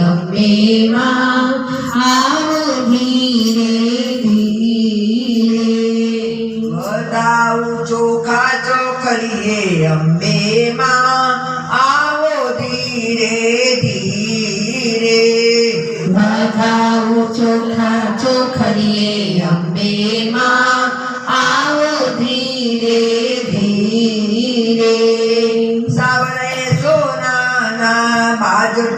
વાટડીએ મેં ધીરે ધીરે બધાઉ ચોખા ચોખલીએ અંબેમાં આવો ધીરે ધીરે બધાઓ ચોખા ચોખરીએ અંબેમાં આવો ધીરે ધીરે.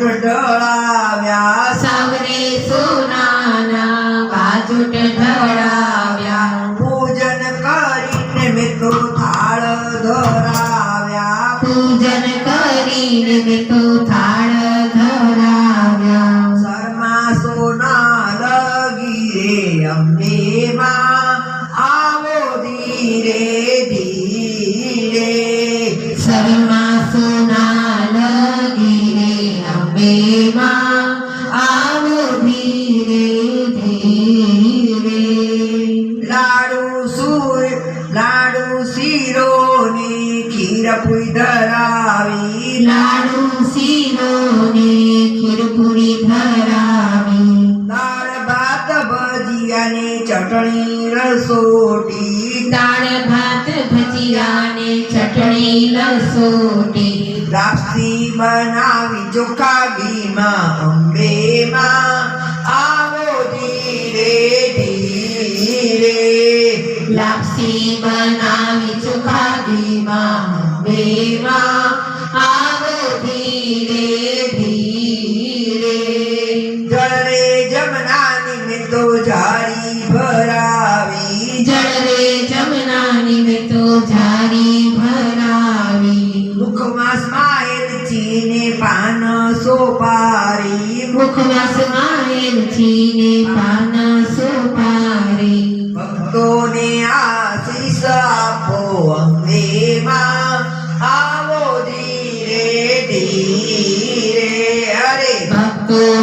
ઢળાવ્યા સાવરે સોનાના બાજુટ ઢળાવ્યા. પૂજન કરીને મેં તો થાળ ધરાવ્યા. પૂજન કરીને મેં તો થાળ ધરાવ્યા. શર્મા સોના લગી રે અંબેમાં આવો ધીરે ધીરે. શર્મા સોના લાડુ શીરોની ખીર પુઈ ધરાવી લાડુ શીરોને ખીરપુરી ધરાવી દાળ ભાત ભજીયાની ચટણી રસોટી દાળ ભાત ભજીયાને ચટણી લસોટી લાપસી બનાવી ચોખા ઘીમાં અંબેમાં લાપસી બનાવી ચોખા ઘીમાં અંબેમાં આવો ધીરે. ધીરે જળરે જમનાની મેં તો જારી ભરાવી. જળ રે જમનાની મેં તો જારી ભરાવી. મુખમાં સ્માઈલ ચીને પાન સોપારી. મુખમાં સ્માઈલ છીને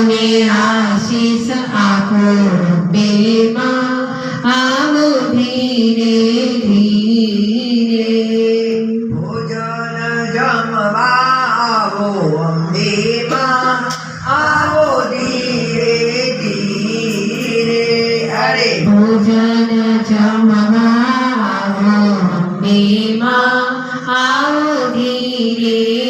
ભક્તોને આશીષ આપો બેમાં આવો ધીરે ધીરે. ભોજન જમવા આવો અંબેમાં આવો ધીરે ધીરે. અરે. ભોજન જમવા આવો બેમાં આવો ધીરે.